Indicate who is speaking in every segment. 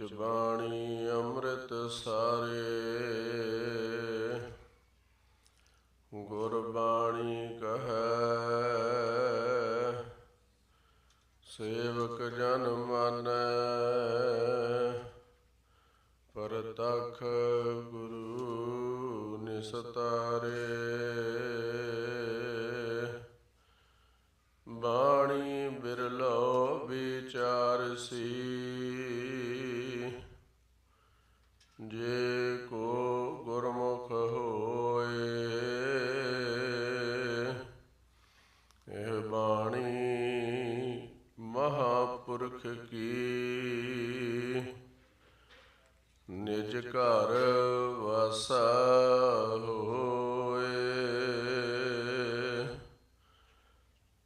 Speaker 1: ਵਿੱਚ ਬਾਣੀ ਅੰਮ੍ਰਿਤ ਸਾਰੇ। ਗੁਰ ਬਾਣੀ ਕਹੈ ਸੇਵਕ ਜਨ ਮਾਨੈ ਪਰਤਖ ਗੁਰੂ ਨਿਸਤਾਰੇ। ਜੇ ਕੋ ਗੁਰਮੁਖ ਹੋਏ, ਇਹ ਬਾਣੀ ਮਹਾਪੁਰਖ ਕੀ? ਨਿਜ ਘਰ ਵਸਾ ਹੋਏ,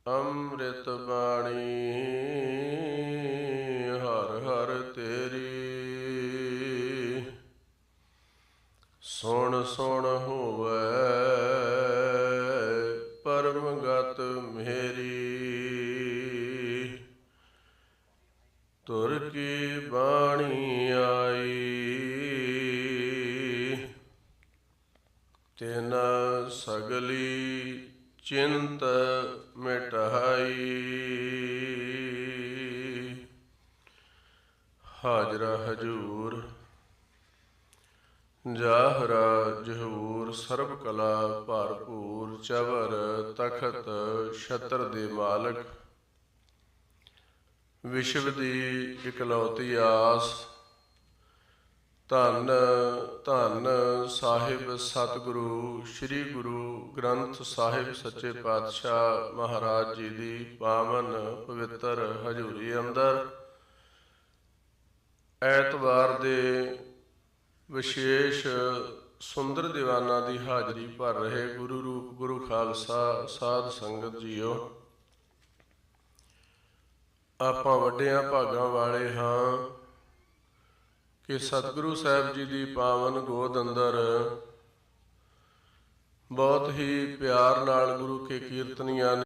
Speaker 1: ਅੰਮ੍ਰਿਤ ਬਾਣੀ ਹਰ ਹਰ ਤੇਰੀ ਸੁਣ ਸੁਣ ਹੋਵੇ ਪਰਮ ਗਤ ਮੇਰੀ। ਤੁਰ ਕੀ ਬਾਣੀ ਆਈ? ਤਿਨ ਸਗਲੀ ਚਿੰਤ ਮਿਟਾਈ। ਹਾਜ਼ਰਾ ਹਜੂਰ ਜਾਹਰਾ ਜਹੂਰ ਸਰਬ ਕਲਾ ਭਰਪੂਰ ਚਵਰ ਤਖਤ ਛਤਰ ਦੇ ਮਾਲਕ। ਵਿਸ਼ਵ ਦੀ ਇਕਲੌਤੀ ਆਸ। ਧੰਨ ਧੰਨ ਸਾਹਿਬ ਸਤਿਗੁਰੂ, ਸ੍ਰੀ ਗੁਰੂ ਗ੍ਰੰਥ ਸਾਹਿਬ ਸੱਚੇ ਪਾਤਸ਼ਾਹ ਮਹਾਰਾਜ ਜੀ ਦੀ ਪਾਵਨ ਪਵਿੱਤਰ ਹਜ਼ੂਰੀ ਅੰਦਰ। ਐਤਵਾਰ ਦੇ ਵਿਸ਼ੇਸ਼ ਸੁੰਦਰ ਦੀਵਾਨਾਂ ਦੀ ਹਾਜ਼ਰੀ ਭਰ ਰਹੇ ਗੁਰੂ ਰੂਪ, ਗੁਰੂ ਖਾਲਸਾ ਸਾਧ ਸੰਗਤ ਜੀਓ। ਆਪਾਂ ਵੱਡਿਆਂ ਭਾਗਾਂ ਵਾਲੇ ਹਾਂ ਕਿ ਸਤਿਗੁਰੂ ਸਾਹਿਬ ਜੀ ਦੀ ਪਾਵਨ ਗੋਦ ਅੰਦਰ ਬਹੁਤ ਹੀ ਪਿਆਰ ਨਾਲ ਗੁਰੂ ਕੇ ਕੀਰਤਨੀਆਂ